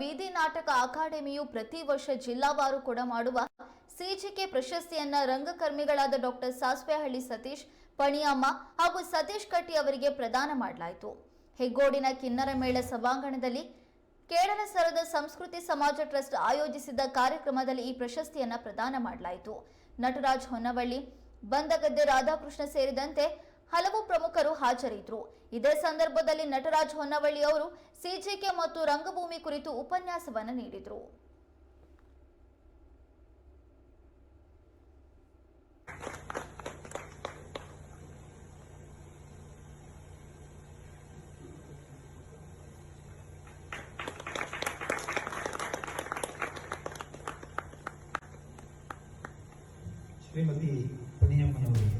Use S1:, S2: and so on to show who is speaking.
S1: ಬೀದಿ ನಾಟಕ ಅಕಾಡೆಮಿಯು ಪ್ರತಿ ವರ್ಷ ಜಿಲ್ಲಾವಾರು ಕೊಡಮಾಡುವ ಸಿಜಿಕೆ ಪ್ರಶಸ್ತಿಯನ್ನ ರಂಗಕರ್ಮಿಗಳಾದ ಡಾಕ್ಟರ್ ಸಾಸ್ವೆಹಳ್ಳಿ ಸತೀಶ್, ಪಣಿಯಮ್ಮ ಹಾಗೂ ಸತೀಶ್ ಕಟ್ಟಿ ಅವರಿಗೆ ಪ್ರದಾನ ಮಾಡಲಾಯಿತು. ಹೆಗ್ಗೋಡಿನ ಕಿನ್ನರ ಮೇಳ ಸಭಾಂಗಣದಲ್ಲಿ ಕೇರಳ ಸರದ ಸಂಸ್ಕೃತಿ ಸಮಾಜ ಟ್ರಸ್ಟ್ ಆಯೋಜಿಸಿದ್ದ ಕಾರ್ಯಕ್ರಮದಲ್ಲಿ ಈ ಪ್ರಶಸ್ತಿಯನ್ನ ಪ್ರದಾನ ಮಾಡಲಾಯಿತು. ನಟರಾಜ್ ಹೊನ್ನವಳ್ಳಿ, ಬಂದಗದ್ದೆ ರಾಧಾಕೃಷ್ಣ ಸೇರಿದಂತೆ ಹಲವು ಪ್ರಮುಖರು ಹಾಜರಿದ್ದರು ಇದೇ ಸಂದರ್ಭದಲ್ಲಿ ನಟರಾಜ್ ಹೊನ್ನವಳ್ಳಿ ಅವರು ಸಿಜಿಕೆ ಮತ್ತು ರಂಗಭೂಮಿ ಕುರಿತು ಉಪನ್ಯಾಸವನ್ನು ನೀಡಿದರು.
S2: ಶ್ರೀಮತಿ ಪುನಿಯಮ್ಮನವರಿಗೆ